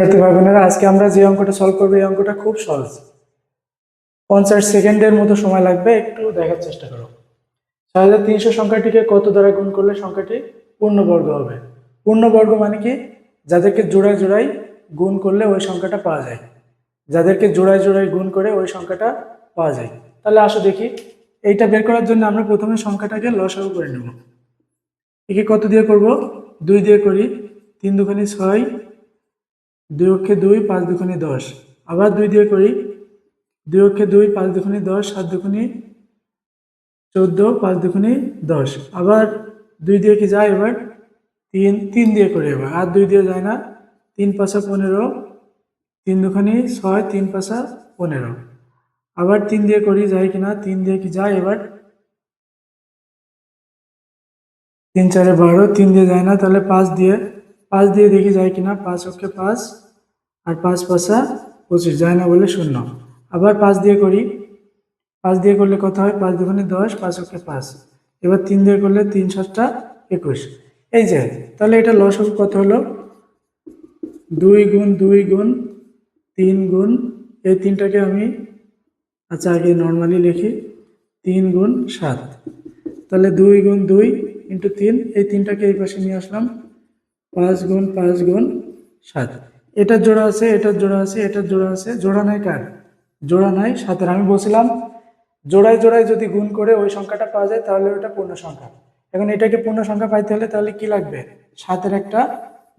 শিক্ষার্থী ভাই আজকে আমরা যে অঙ্কটা সলভ করব, এই অঙ্কটা খুব সহজ। পঞ্চাশ সেকেন্ডের মতো সময় লাগবে, একটু দেখার চেষ্টা করো। ছয় হাজার তিনশো সংখ্যাটিকে কত দ্বারা গুণ করলে সংখ্যাটি পূর্ণবর্গ হবে? পূর্ণবর্গ মানে কি? যাদেরকে জোড়ায় জোড়ায় গুণ করলে ওই সংখ্যাটা পাওয়া যায়। যাদেরকে জোড়ায় জোড়ায় গুণ করে ওই সংখ্যাটা পাওয়া যায়। তাহলে আসো দেখি। এইটা বের করার জন্য আমরা প্রথমে সংখ্যাটাকে লসাগু করে নেব। একে কত দিয়ে করব? দুই দিয়ে করি। তিন দুখানি ছয় দুই অক্ষে দুই, পাঁচ দুখানি দশ। আবার দুই দিয়ে করি, দুই অক্ষে দুই, পাঁচ দুখানি দশ, সাত দুখানি চোদ্দ, পাঁচ দুখানি দশ। আবার দুই দিয়ে কি যায় এবার? তিন তিন দিয়ে করি এবার। আর দুই দিয়ে যায় না। তিন পাঁচা পনেরো, তিন দুখানি ছয়, তিন পাঁচা পনেরো। আবার তিন দিয়ে করি, যায় কিনা তিন দিয়ে কি যায় এবার? তিন চারে বারো, তিন দিয়ে যায় না, তাহলে পাঁচ দিয়ে পাঁচ দিয়ে দেখি যায় কিনা, পাঁচ অক্ষে পাঁচ আর পাঁচ পাঁচা পঁচিশ, যায় না বলে শূন্য। আবার পাঁচ দিয়ে করি। পাঁচ দিয়ে করলে কত হয়? পাঁচ দুগুণে দশ, পাঁচ অক্ষে পাঁচ। এবার তিন দিয়ে করলে তিন সাতটা একুশ। এই যে, তাহলে এটা লসক কত হলো? দুই গুণ দুই গুণ তিন গুণ, এই তিনটাকে আমি আচ্ছা আগে নর্মালি লিখি। তিন গুণ সাত। তাহলে দুই গুণ দুই ইন্টু তিন, এই তিনটাকে এই পাশে নিয়ে আসলাম। পাঁচ গুণ পাঁচ গুণ সাত। এটার জোড়া আছে এটার জোড়া আছে এটার জোড়া আছে। জোড়া নাই কার? জোড়া নাই, সাতের। আমি বলছিলাম, জোড়ায় জোড়ায় যদি গুণ করে ওই সংখ্যাটা পাওয়া যায়, তাহলে ওটা পূর্ণ সংখ্যা। এখন এটাকে পূর্ণ সংখ্যা পাইতে হলে তাহলে কি লাগবে? সাতের একটা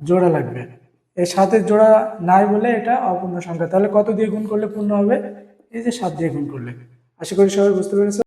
জোড়া লাগবে। এই সাতের জোড়া নাই বলে এটা অপূর্ণ সংখ্যা। তাহলে কত দিয়ে গুণ করলে পূর্ণ হবে? এই যে সাত দিয়ে গুণ করলে। আশা করি সবাই বুঝতে পেরেছে